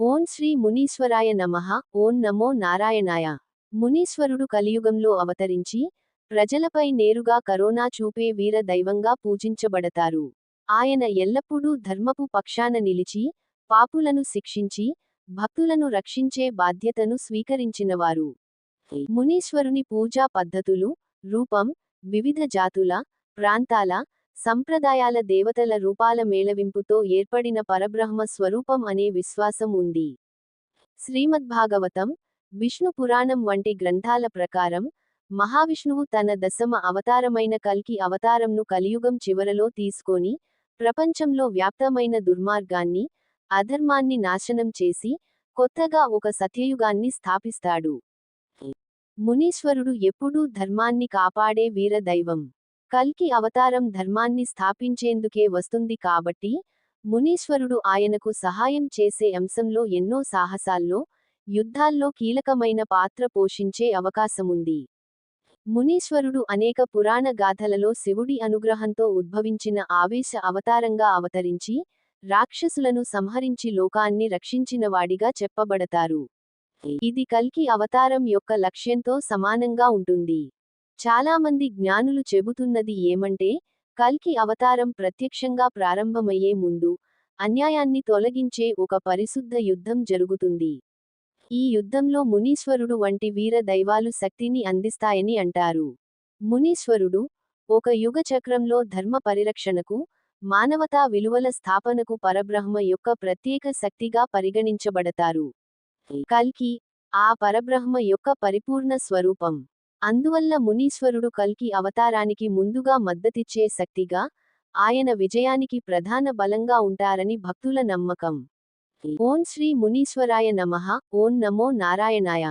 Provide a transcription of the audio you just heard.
ఓం శ్రీ మునీశ్వరాయ నమః ఓం నమో నారాయణాయ. మునీశ్వరుడు కలియుగంలో అవతరించి ప్రజలపై నేరుగా కరోనా చూపే వీర దైవంగా పూజించబడతారు. ఆయన ఎల్లప్పుడూ ధర్మపు పక్షాన నిలిచి పాపులను శిక్షించి భక్తులను రక్షించే బాధ్యతను స్వీకరించినవారు. మునీశ్వరుని పూజా పద్ధతులు రూపం వివిధ జాతుల ప్రాంతాల సంప్రదాయాల దేవతల రూపాల మేళవింపుతో ఏర్పడిన పరబ్రహ్మ స్వరూపం అనే విశ్వాసం ఉంది. శ్రీమద్భాగవతం విష్ణు పురాణం వంటి గ్రంథాల ప్రకారం మహావిష్ణువు తన దశమ అవతారమైన కల్కి అవతారంను కలియుగం చివరలో తీసుకొని ప్రపంచంలో వ్యాప్తమైన దుర్మార్గాన్ని అధర్మాన్ని నాశనం చేసి కొత్తగా ఒక సత్యయుగాన్ని స్థాపిస్తాడు. మునీశ్వరుడు ఎప్పుడూ ధర్మాన్ని కాపాడే వీర దైవం కల్కి అవతారం ధర్మాన్ని స్థాపించేందుకే వస్తుంది కాబట్టి మునీశ్వరుడు ఆయనకు సహాయం చేసే అంశంలో ఎన్నో సాహసాల్లో యుద్ధాల్లో కీలకమైన పాత్ర పోషించే అవకాశముంది. మునీశ్వరుడు అనేక పురాణ గాథలలో శివుడి అనుగ్రహంతో ఉద్భవించిన ఆవేశ అవతారంగా అవతరించి రాక్షసులను సంహరించి లోకాన్ని రక్షించినవాడిగా చెప్పబడతారు. ఇది కల్కి అవతారం యొక్క లక్ష్యంతో సమానంగా ఉంటుంది. చాలామంది జ్ఞానులు చెబుతున్నది ఏమంటే కల్కి అవతారం ప్రత్యక్షంగా ప్రారంభమయ్యే ముందు అన్యాయాన్ని తొలగించే ఒక పరిశుద్ధ యుద్ధం జరుగుతుంది. ఈ యుద్ధంలో మునీశ్వరుడు వంటి వీర దైవాలు శక్తిని అందిస్తాయని అంటారు. మునీశ్వరుడు ఒక యుగ చక్రంలో ధర్మ పరిరక్షణకు మానవతా విలువల స్థాపనకు పరబ్రహ్మ యొక్క ప్రత్యేక శక్తిగా పరిగణించబడతారు. కల్కి ఆ పరబ్రహ్మ యొక్క పరిపూర్ణ స్వరూపం. అందువల్ల మునీశ్వరుడు కల్కి అవతారానికి ముందుగా మద్దతిచ్చే శక్తిగా ఆయన విజయానికి ప్రధాన బలంగా ఉంటారని భక్తుల నమ్మకం. ఓం శ్రీ మునీశ్వరాయ నమః. ఓం నమో నారాయణాయ.